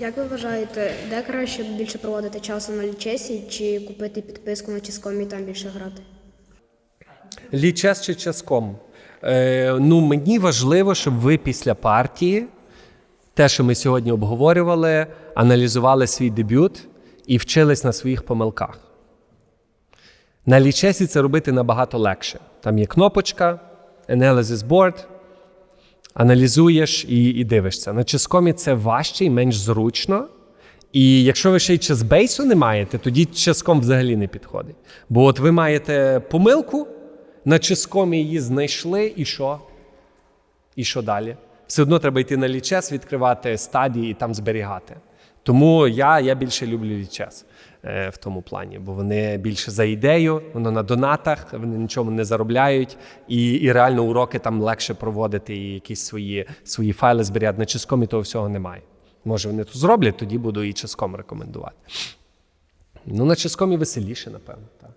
Як ви вважаєте, де краще більше проводити часу на лічесі чи купити підписку на Ческомі і там більше грати? Лічес чи часком? Е, ну, мені важливо, щоб ви після партії, те, що ми сьогодні обговорювали, аналізували свій дебют і вчились на своїх помилках. На лічесі це робити набагато легше. Там є кнопочка, Analysis Board, аналізуєш і, і дивишся. На ческомі це важче і менш зручно. І якщо ви ще й чесбейсу не маєте, тоді ческом взагалі не підходить. Бо от ви маєте помилку, на ческомі її знайшли, і що? І що далі? Все одно треба йти на лічес, відкривати стадії і там зберігати. Тому я, я більше люблю лічес е, в тому плані, бо вони більше за ідею, воно на донатах, вони нічого не заробляють, і, і реально уроки там легше проводити, і якісь свої, свої файли зберігати. На ческомі того всього немає. Може, вони то зроблять, тоді буду і ческом рекомендувати. Ну, на ческомі веселіше, напевно. Так.